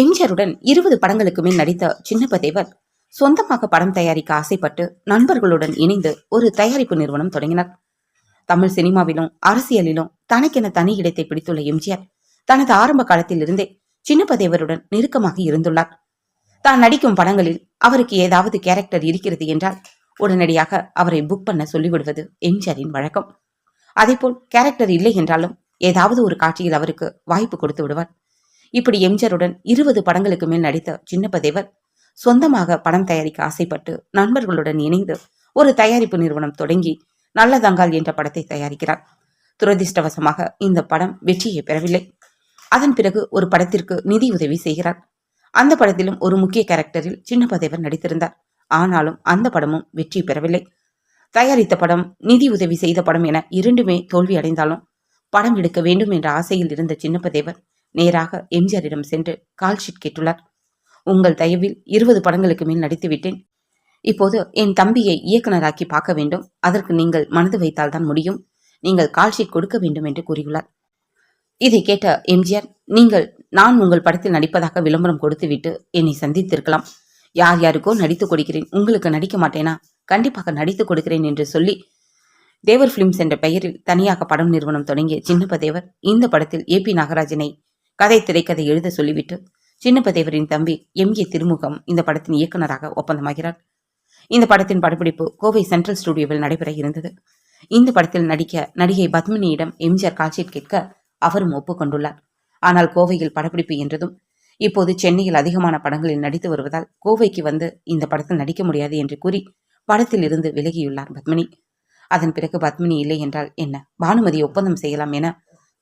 எம்ஜிஆருடன் இருபது படங்களுக்கு மேல் நடித்த சின்னப்பதேவர் சொந்தமாக படம் தயாரிக்க ஆசைப்பட்டு நண்பர்களுடன் இணைந்து ஒரு தயாரிப்பு நிறுவனம் தொடங்கினார். தமிழ் சினிமாவிலும் அரசியலிலும் தனக்கென தனி இடத்தை பிடித்துள்ள எம்ஜிஆர் தனது ஆரம்ப காலத்திலிருந்தே சின்னப்பதேவருடன் நெருக்கமாக இருந்துள்ளார். தான் நடிக்கும் படங்களில் அவருக்கு ஏதாவது கேரக்டர் இருக்கிறது என்றால் உடனடியாக அவரை புக் பண்ண சொல்லிவிடுவது எம்ஜிஆரின் வழக்கம். அதேபோல் கேரக்டர் இல்லை என்றாலும் ஏதாவது ஒரு காட்சியில் அவருக்கு வாய்ப்பு கொடுத்து விடுவார். இப்படி எம்ஜிஆருடன் இருபது படங்களுக்கு மேல் நடித்த சின்னப்பதேவர் சொந்தமாக படம் தயாரிக்க ஆசைப்பட்டு நண்பர்களுடன் இணைந்து ஒரு தயாரிப்பு நிறுவனம் தொடங்கி நல்லதங்கால் என்ற படத்தை தயாரிக்கிறார். துரதிர்ஷ்டவசமாக இந்த படம் வெற்றியை பெறவில்லை. அதன் பிறகு ஒரு படத்திற்கு நிதி உதவி செய்கிறார். அந்த படத்திலும் ஒரு முக்கிய கேரக்டரில் சின்னப்பதேவர் நடித்திருந்தார். ஆனாலும் அந்த படமும் வெற்றி பெறவில்லை. தயாரித்த படம் நிதி உதவி செய்த படம் என இரண்டுமே தோல்வி அடைந்தாலும் படம் எடுக்க வேண்டும் என்ற ஆசையில் இருந்த சின்னப்பதேவர் நேராக எம்ஜிஆரிடம் சென்று கால் ஷீட் கேட்டுள்ளார். உங்கள் தயவில் இருபது படங்களுக்கு மேல் நடித்துவிட்டேன் இப்போது என் தம்பியை இயக்குனராக்கி பார்க்க வேண்டும். அதற்கு நீங்கள் மனது வைத்தால்தான் முடியும். நீங்கள் கால்ஷீட் கொடுக்க வேண்டும் என்று கூறியுள்ளார். இதை கேட்ட எம்ஜிஆர் நீங்கள் நான் உங்கள் படத்தில் நடிப்பதாக விளம்பரம் கொடுத்துவிட்டு என்னை சந்தித்திருக்கலாம். யார் யாருக்கோ நடித்து கொடுக்கிறேன். உங்களுக்கு நடிக்க மாட்டேனா? கண்டிப்பாக நடித்து கொடுக்கிறேன் என்று சொல்லி தேவர் பிலிம்ஸ் என்ற பெயரில் தனியாக படம் நிறுவனம் தொடங்கிய சின்னப்பதேவர் இந்த படத்தில் ஏ பி நாகராஜனை கதை திரைக்கதை எழுத சொல்லிவிட்டு சின்னப்பதேவரின் தம்பி எம். ஏ. திருமுகம் இந்த படத்தின் இயக்குனராக ஒப்பந்தமாகிறார். இந்த படத்தின் படப்பிடிப்பு கோவை சென்ட்ரல் ஸ்டுடியோவில் நடைபெற இருந்தது. இந்த படத்தில் நடிக்க நடிகை பத்மினியிடம் எம்ஜிஆர் கால்ஷீட் கேட்க அவரும் ஒப்புக்கொண்டுள்ளார் ஆனால் கோவையில் படப்பிடிப்பு என்றதும் இப்போது சென்னையில் அதிகமான படங்களில் நடித்து வருவதால் கோவைக்கு வந்து இந்த படத்தில் நடிக்க முடியாது என்று கூறி படத்தில் இருந்து விலகியுள்ளார் பத்மினி. அதன் பிறகு பத்மினி இல்லை என்றால் என்ன? பானுமதி ஒப்பந்தம் செய்யலாம் என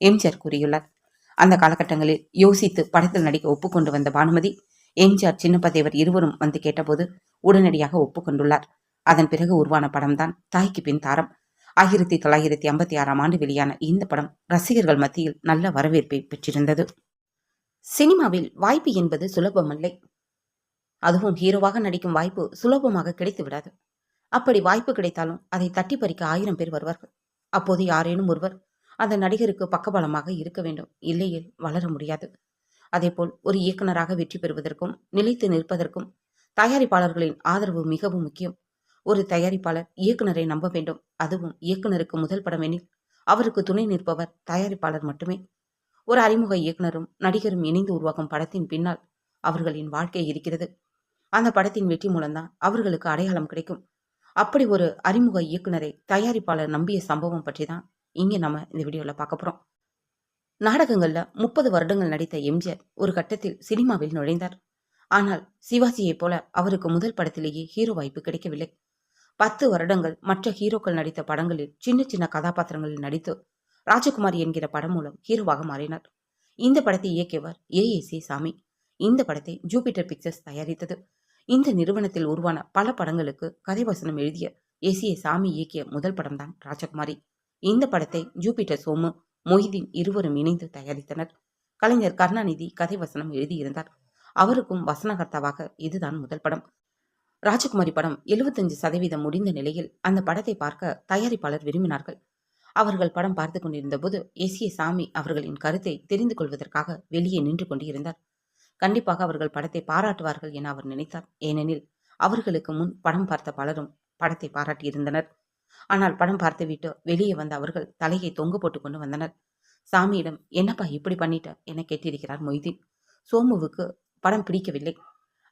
எம்ஜிஆர் கூறியுள்ளார். அந்த காலகட்டங்களில் யோசித்து படத்தில் நடிக்க ஒப்புக்கொண்டு வந்த பானுமதி எம்ஜிஆர் சின்னப்பதேவர் இருவரும் வந்து கேட்டபோது உடனடியாக ஒப்புக்கொண்டுள்ளார். அதன் பிறகு உருவான படம்தான் தாய்க்கு பின் தாரம். ஆயிரத்தி தொள்ளாயிரத்தி ஐம்பத்தி ஆறாம் ஆண்டு வெளியான இந்த படம் ரசிகர்கள் மத்தியில் நல்ல வரவேற்பை பெற்றிருந்தது. சினிமாவில் வாய்ப்பு என்பது சுலபமில்லை. அதுவும் ஹீரோவாக நடிக்கும் வாய்ப்பு சுலபமாக கிடைத்து விடாது அப்படி வாய்ப்பு கிடைத்தாலும் அதை தட்டி பறிக்க ஆயிரம் பேர் வருவார்கள். அப்போது யாரேனும் ஒருவர் அந்த நடிகருக்கு பக்கபலமாக இருக்க வேண்டும். இல்லையில் வளர முடியாது. அதேபோல் ஒரு இயக்குனராக வெற்றி பெறுவதற்கும் நிலைத்து நிற்பதற்கும் தயாரிப்பாளர்களின் ஆதரவு மிகவும் முக்கியம். ஒரு தயாரிப்பாளர் இயக்குனரை நம்ப வேண்டும். அதுவும் இயக்குனருக்கு முதல் படம் எனில் அவருக்கு துணை நிற்பவர் தயாரிப்பாளர் மட்டுமே. ஒரு அறிமுக இயக்குனரும் நடிகரும் இணைந்து உருவாக்கும் படத்தின் பின்னால் அவர்களின் வாழ்க்கை இருக்கிறது. அந்த படத்தின் வெற்றி மூலம்தான் அவர்களுக்கு அடையாளம் கிடைக்கும். அப்படி ஒரு அறிமுக இயக்குனரை தயாரிப்பாளர் நம்பிய சம்பவம் பற்றி தான் இங்கே நம்ம இந்த வீடியோவில் பார்க்க போகிறோம் நாடகங்களில் முப்பது வருடங்கள் நடித்த எம்ஜிஆர் ஒரு கட்டத்தில் சினிமாவில் நுழைந்தார். ஆனால் சிவாஜியைப் போல அவருக்கு முதல் படத்திலேயே ஹீரோ வாய்ப்பு கிடைக்கவில்லை. பத்து வருடங்கள் மற்ற ஹீரோக்கள் நடித்த படங்களில் சின்ன சின்ன கதாபாத்திரங்களில் நடித்து ராஜகுமாரி என்கிற படம் மூலம் ஹீரோவாக மாறினார். இந்த படத்தை இயக்கியவர் ஏஏசி சாமி. இந்த படத்தை ஜூபிட்டர் பிக்சர்ஸ் தயாரித்தது. இந்த நிறுவனத்தில் உருவான பல படங்களுக்கு கதைவசனம் எழுதிய ஏசிஏ சாமி இயக்கிய முதல் படம்தான் ராஜகுமாரி. இந்த படத்தை ஜூபிட்டர் சோமு மொய்தீன் இருவரும் இணைந்து தயாரித்தனர். கலைஞர் கருணாநிதி கதை வசனம் எழுதியிருந்தார். அவருக்கும் வசனகர்த்தாவாக இதுதான் முதல் படம். ராஜகுமாரி படம் எழுபத்தஞ்சு சதவீதம் முடிந்த நிலையில் அந்த படத்தை பார்க்க தயாரிப்பாளர் விரும்பினார்கள். அவர்கள் படம் பார்த்து கொண்டிருந்த போது எஸ் ஏ சாமி அவர்களின் கருத்தை தெரிந்து கொள்வதற்காக வெளியே நின்று கொண்டிருந்தார். கண்டிப்பாக அவர்கள் படத்தை பாராட்டுவார்கள் என அவர் நினைத்தார். ஏனெனில் அவர்களுக்கு முன் படம் பார்த்த பலரும் படத்தை பாராட்டியிருந்தனர். ஆனால் படம் பார்த்துவிட்டு வெளியே வந்த அவர்கள் தலையை தொங்க போட்டு கொண்டு வந்தனர். சாமியிடம் என்னப்பா இப்படி பண்ணிட்ட? என கேட்டிருக்கிறார் மொய்தீன். சோமுவுக்கு படம் பிடிக்கவில்லை.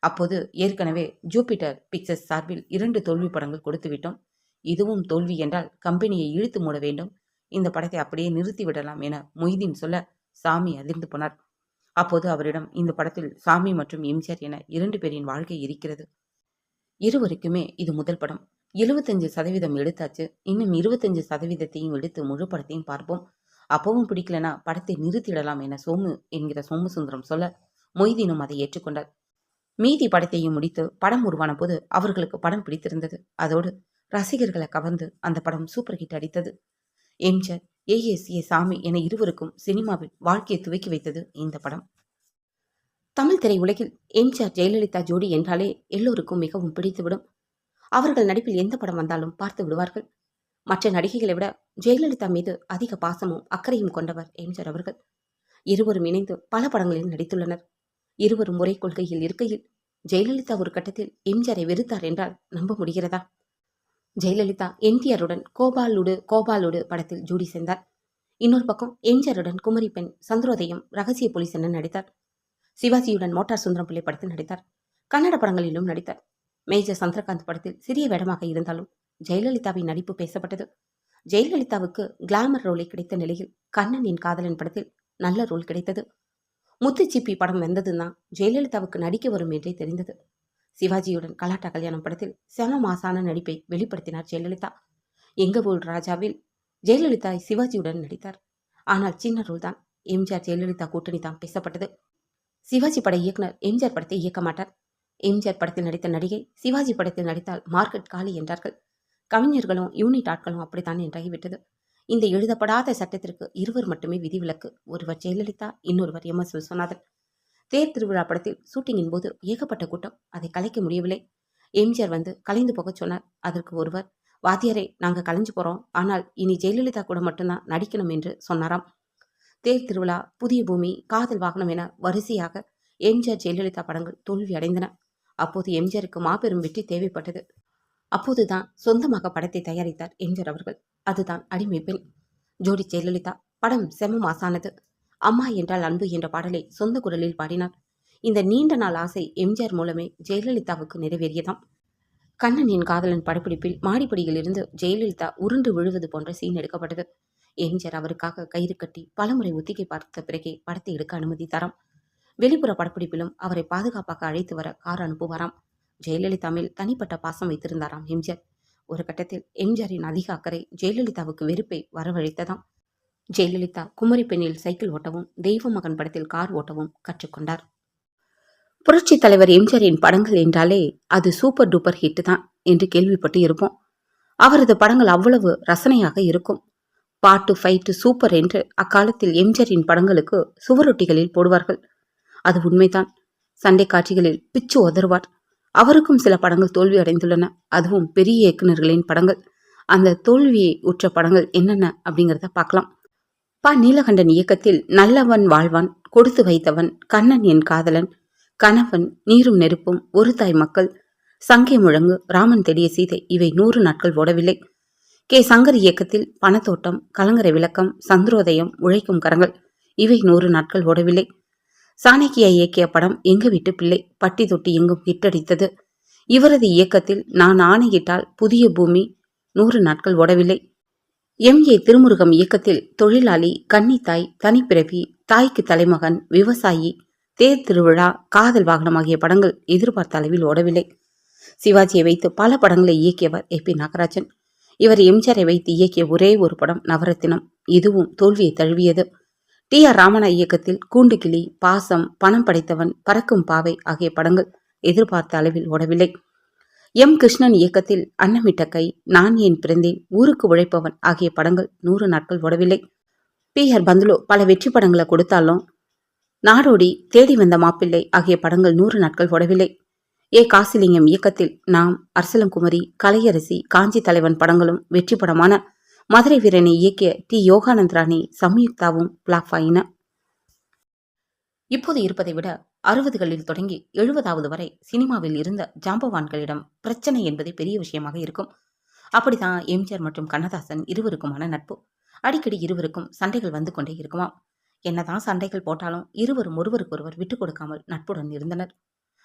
அப்போது ஏற்கனவே ஜூபிட்டர் பிக்சர்ஸ் சார்பில் இரண்டு தோல்வி படங்கள் கொடுத்து விட்டோம். இதுவும் தோல்வி என்றால் கம்பெனியை இழுத்து மூட வேண்டும். இந்த படத்தை அப்படியே நிறுத்தி விடலாம் என மொய்தீன் சொல்ல சாமி அதிர்ந்து போனார். அப்போது அவரிடம் இந்த படத்தில் சாமி மற்றும் எம்ஜிஆர் என இரண்டு பேரின் வாழ்க்கை இருக்கிறது. இருவருக்குமே இது முதல் படம். எழுபத்தஞ்சு சதவீதம் எடுத்தாச்சு. இன்னும் இருபத்தஞ்சு சதவீதத்தையும் எடுத்து முழு படத்தையும் பார்ப்போம். அப்பவும் பிடிக்கலனா படத்தை நிறுத்திடலாம் என சோமு என்கிற சோமசுந்தரம் சொல்ல மொய்தீனும் அதை ஏற்றுக்கொண்டார் மீதி படத்தையும் முடித்து படம் உருவான போது அவர்களுக்கு படம் பிடித்திருந்தது. அதோடு ரசிகர்களை கவர்ந்து அந்த படம் சூப்பர் ஹிட் அடித்தது. எம்ஜிஆர் ஏஎஸ்ஏ சாமி என இருவருக்கும் சினிமாவில் வாழ்க்கையை துவக்கி வைத்தது இந்த படம். தமிழ் திரையுலகில் எம்ஜிஆர் ஜெயலலிதா ஜோடி என்றாலே எல்லோருக்கும் மிகவும் பிடித்துவிடும். அவர்கள் நடிப்பில் எந்த படம் வந்தாலும் பார்த்து விடுவார்கள். மற்ற நடிகைகளை விட ஜெயலலிதா மீது அதிக பாசமும் அக்கறையும் கொண்டவர் எம்ஜிஆர் அவர்கள். இருவரும் இணைந்து பல படங்களில் நடித்துள்ளனர். இருவரும் ஒரே கொள்கையில் இருக்கையில் ஜெயலலிதா ஒரு கட்டத்தில் எம்ஜிஆரை வெறுத்தார் என்றால் நம்ப முடிகிறதா? ஜெயலலிதா என்டிஆருடன் கோபாலுடு கோபாலுடு படத்தில் ஜோடி சேர்ந்தார். இன்னொரு பக்கம் எம்ஜிஆருடன் குமரி பெண் சந்திரோதயம் ரகசிய போலீஸ் என நடித்தார். சிவாஜியுடன் மோட்டார் சுந்தரம் பிள்ளை படத்தில் நடித்தார். கன்னட படங்களிலும் நடித்தார். மேஜர் சந்திரகாந்த் படத்தில் சிறிய வேடமாக இருந்தாலும் ஜெயலலிதாவின் நடிப்பு பேசப்பட்டது. ஜெயலலிதாவுக்கு கிளாமர் ரோலை கிடைத்த நிலையில் கண்ணனின் காதலின் காதலன் படத்தில் நல்ல ரோல் கிடைத்தது. முத்துச்சிப்பி படம் வந்ததுன்னா ஜெயலலிதாவுக்கு நடிக்க வரும் என்றே தெரிந்தது. சிவாஜியுடன் கலாட்டா கல்யாணம் படத்தில் செம மாசான நடிப்பை வெளிப்படுத்தினார் ஜெயலலிதா. எங்க ஊர் ராஜாவில் ஜெயலலிதா சிவாஜியுடன் நடித்தார். ஆனால் சின்ன ரோல் தான் எம்ஜிஆர் ஜெயலலிதா கூட்டணி தான் பேசப்பட்டது. சிவாஜி பட இயக்குனர் எம்ஜிஆர் படத்தை இயக்க மாட்டார். எம்ஜிஆர் படத்தில் நடித்த நடிகை சிவாஜி படத்தில் நடித்தால் மார்க்கெட் காலி என்றார்கள். கவிஞர்களும் யூனிட் ஆட்களும் அப்படித்தான் என்றாகிவிட்டது. இந்த எழுதப்படாத சட்டத்திற்கு இருவர் மட்டுமே விதிவிலக்கு. ஒருவர் ஜெயலலிதா இன்னொருவர் எம். எஸ். விஸ்வநாதன். தேர் திருவிழா படத்தில் ஷூட்டிங்கின் போது ஏகப்பட்ட கூட்டம். அதை கலைக்க முடியவில்லை. எம்ஜிஆர் வந்து கலைந்து போகச் சொன்னார். அதற்கு ஒருவர் வாத்தியாரே நாங்கள் கலைஞ்சு போகிறோம் ஆனால் இனி ஜெயலலிதா கூட மட்டும்தான் நடிக்கணும் என்று சொன்னாராம். தேர் திருவிழா புதிய பூமி காதல் வாகனம் என வரிசையாக எம்ஜிஆர் ஜெயலலிதா படங்கள் தோல்வி அடைந்தன அப்போது எம்ஜிஆருக்கு மாபெரும் வெற்றி தேவைப்பட்டது. அப்போதுதான் சொந்தமாக படத்தை தயாரித்தார் எம்ஜிஆர் அவர்கள். அதுதான் அடிமை பெண். ஜோடி ஜெயலலிதா படம் செம மாசானது. அம்மா என்றால் அன்பு என்ற பாடலை சொந்த குரலில் பாடினார். இந்த நீண்ட நாள் ஆசை எம்ஜிஆர் மூலமே ஜெயலலிதாவுக்கு நிறைவேறியதாம். கண்ணனின் காதலன் படப்பிடிப்பில் மாடிப்படியில் இருந்து ஜெயலலிதா உருண்டு விழுவது போன்ற சீன் எடுக்கப்பட்டது. எம்ஜிஆர் அவருக்காக கயிறு கட்டி பலமுறை ஒத்திகை பார்த்த பிறகே படத்தை எடுக்க அனுமதி தராம். வெளிப்புற படப்பிடிப்பிலும் அவரை பாதுகாப்பாக அழைத்து வர கார் அனுப்புவாராம். ஜெயலலிதா மேல் தனிப்பட்ட பாசம் வைத்திருந்தாராம் எம்ஜிஆர். ஒரு கட்டத்தில் எம்ஜிஆரின் அதிக அக்கறை ஜெயலலிதாவுக்கு வெறுப்பை வரவழைத்ததாம். ஜெயலலிதா குமரி பெண்ணில் சைக்கிள் ஓட்டவும் தெய்வ மகன் படத்தில் கார் ஓட்டவும் கற்றுக்கொண்டார் புரட்சி தலைவர் எம்ஜிஆரின் படங்கள் என்றாலே அது சூப்பர் டூப்பர் ஹிட் தான் என்று கேள்விப்பட்டு இருப்போம். அவரது படங்கள் அவ்வளவு ரசனையாக இருக்கும். பாட்டு ஃபைட்டு சூப்பர் என்று அக்காலத்தில் எம்ஜிஆரின் படங்களுக்கு சுவரொட்டிகளில் போடுவார்கள். அது உண்மைதான். சண்டை காட்சிகளில் பிச்சு உதறுவார். அவருக்கும் சில படங்கள் தோல்வி அடைந்துள்ளன. அதுவும் பெரிய இயக்குநர்களின் படங்கள். அந்த தோல்வியை உற்ற படங்கள் என்னென்ன அப்படிங்கிறத பார்க்கலாம். ப. நீலகண்டன் இயக்கத்தில் நல்லவன் வாழ்வான் கொடுத்து வைத்தவன் கண்ணன் என் காதலன் கணவன் நீரும் நெருப்பும் ஒரு தாய் மக்கள் சங்கை முழங்கு ராமன் தேடிய சீதை இவை நூறு நாட்கள் ஓடவில்லை. கே. சங்கர் இயக்கத்தில் பணத்தோட்டம் கலங்கரை விளக்கம் சந்திரோதயம் உழைக்கும் கரங்கள் இவை நூறு நாட்கள் ஓடவில்லை. சாணக்கியா இயக்கிய படம் எங்க வீட்டு பிள்ளை. பட்டி தொட்டி எங்கும் ஹிட்டடித்தது. இவரது இயக்கத்தில் நான் ஆணையிட்டால் புதிய பூமி நூறு நாட்கள் ஓடவில்லை. எம். ஏ. திருமுருகம் இயக்கத்தில் தொழிலாளி கன்னித்தாய் தனிப்பிறவி தாய்க்கு தலைமகன் விவசாயி தேர் திருவிழா காதல் வாகனம் ஆகிய படங்கள் எதிர்பார்த்த அளவில் ஓடவில்லை. சிவாஜியை வைத்து பல படங்களை இயக்கியவர் ஏ. பி. நாகராஜன். இவர் எம்ஜிஆரை வைத்து இயக்கிய ஒரே ஒரு படம் நவரத்தினம். இதுவும் தோல்வியை தழுவியது. டி ஆர் ராமனா இயக்கத்தில் கூண்டுகிளி பாசம் பணம் படைத்தவன் பறக்கும் பாவை ஆகிய படங்கள் எதிர்பார்த்த அளவில் ஓடவில்லை. எம். கிருஷ்ணன் இயக்கத்தில் அன்னமிட்ட கை நான் ஏன் பிறந்தேன் ஊருக்கு உழைப்பவன் ஆகிய படங்கள் நூறு நாட்கள் ஓடவில்லை. பி ஆர் பந்துலு பல வெற்றி படங்களை கொடுத்தாலும் நாடோடி தேடி வந்த மாப்பிள்ளை ஆகிய படங்கள் நூறு நாட்கள் ஓடவில்லை. ஏ. காசிலிங்கம் இயக்கத்தில் நாம் அரசலங்குமரி கலையரசி காஞ்சி தலைவன் படங்களும் வெற்றி படமான மதுரை வீரனை இயக்கிய டி. யோகானந்தராணி சம்யுக்தாவும் பிளாப் ஆயின இப்போது இருப்பதை விட அறுபதுகளில் தொடங்கி எழுபதாவது வரை சினிமாவில் இருந்த ஜாம்பவான்களிடம் பிரச்சனை என்பதே பெரிய விஷயமாக இருக்கும். அப்படிதான் எம்ஜிஆர் மற்றும் கண்ணதாசன் இருவருக்குமான நட்பு. அடிக்கடி இருவருக்கும் சண்டைகள் வந்து கொண்டே இருக்குமாம். என்னதான் சண்டைகள் போட்டாலும் இருவரும் ஒருவருக்கொருவர் விட்டுக் கொடுக்காமல் நட்புடன் இருந்தனர்.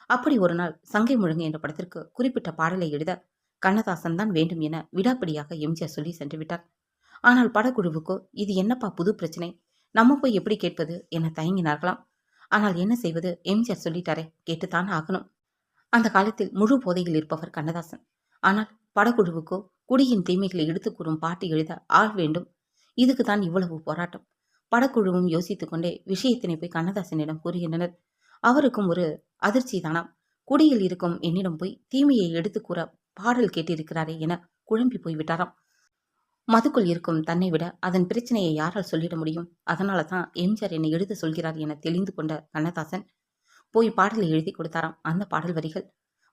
அப்படி ஒரு நாள் சங்கை முழுங்கு என்ற படத்திற்கு குறிப்பிட்ட பாடலை எழுத கண்ணதாசன் தான் வேண்டும் என விடாப்பிடியாக எம்ஜிஆர் சொல்லி சென்று விட்டார். ஆனால் படக்குழுவுக்கோ இது என்னப்பா புது பிரச்சனை? நம்ம போய் எப்படி கேட்பது? என தயங்கினார்களாம். ஆனால் என்ன செய்வது? எம்ஜிஆர் சொல்லிட்டாரே கேட்டுத்தான் ஆகணும். அந்த காலத்தில் முழு போதையில் இருப்பவர் கண்ணதாசன். ஆனால் படக்குழுவுக்கோ குடியின் தீமைகளை எடுத்துக் கூறும் பாட்டு எழுத ஆள் வேண்டும். இதுக்கு தான் இவ்வளவு போராட்டம். படக்குழுவும் யோசித்துக் கொண்டே விஷயத்தினை போய் கண்ணதாசனிடம் கூறுகின்றனர். அவருக்கும் ஒரு அதிர்ச்சி தானாம் குடியில் இருக்கும் என்னிடம் போய் தீமையை எடுத்து கூற பாடல் கேட்டிருக்கிறாரே என குழம்பி போய்விட்டாராம் மதுக்குள் இருக்கும் தன்னை விட அதன் பிரச்சனையை யாரால் சொல்லிட முடியும்? அதனால தான் எம்ஜிஆர் என்னை எழுத சொல்கிறார் என தெளிந்து கொண்ட கண்ணதாசன் போய் பாடலை எழுதி கொடுத்தாராம். அந்த பாடல் வரிகள்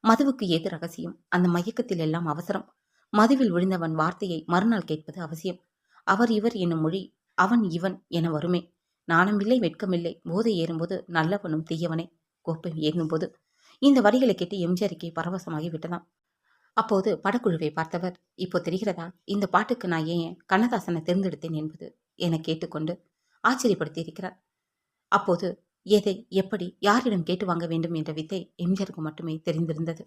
மதுவுக்கு ஏது ரகசியம்? அந்த மயக்கத்தில் எல்லாம் அவசரம். மதுவில் விழுந்தவன் வார்த்தையை மறுநாள் கேட்பது அவசியம். அவர் இவர் என்னும் மொழி அவன் இவன் என வருமே. நாணமில்லை வெட்கமில்லை. போதை ஏறும்போது நல்லவனும் தீயவனே. கோப்பை ஏறும்போது இந்த வரிகளை கேட்டு எம்ஜிஆருக்கே பரவசமாகி விட்டதாம். அப்போது படக்குழுவை பார்த்தவர் இப்போ தெரிகிறதா? இந்த பாட்டுக்கு நான் ஏன் கண்ணதாசனை தேர்ந்தெடுத்தேன் என்பது? என கேட்டுக்கொண்டு ஆச்சரியப்படுத்தி இருக்கிறார் அப்போது எதை எப்படி யாரிடம் கேட்டு வாங்க வேண்டும்? என்ற வித்தை எம்ஜிஆருக்கு மட்டுமே தெரிந்திருந்தது.